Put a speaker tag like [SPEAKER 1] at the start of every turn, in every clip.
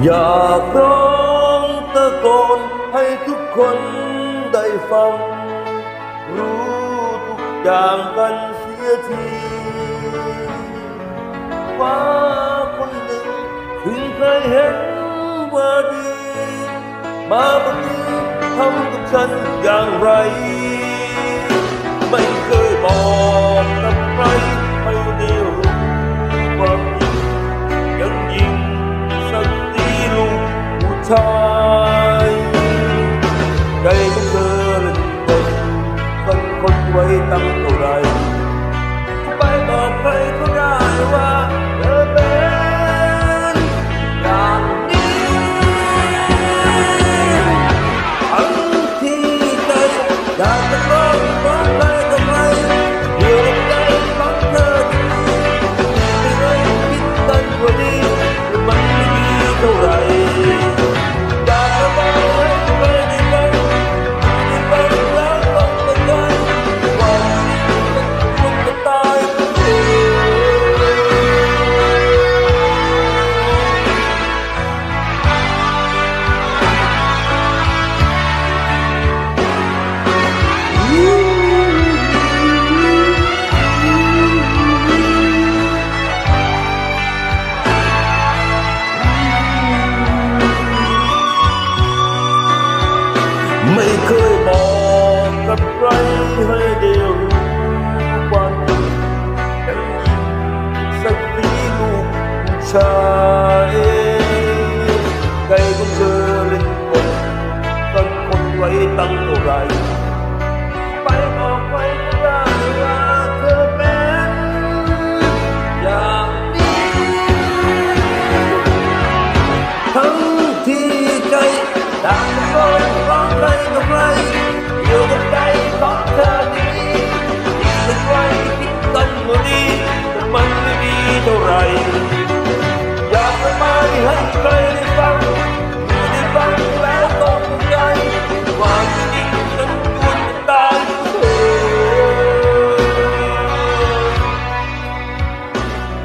[SPEAKER 1] อยากร้องตะโกนให้ทุกคนได้ฟัง รู้ทุกอย่างกันเสียทีว่าคนหนึ่งถึงใครเห็นว่าดี มาบันนี้ทำกับฉันอย่างไร Michael Ryan.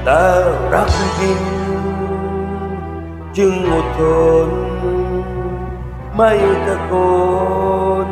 [SPEAKER 1] แต่รักจริงจึงอดทน ไม่ตะโกน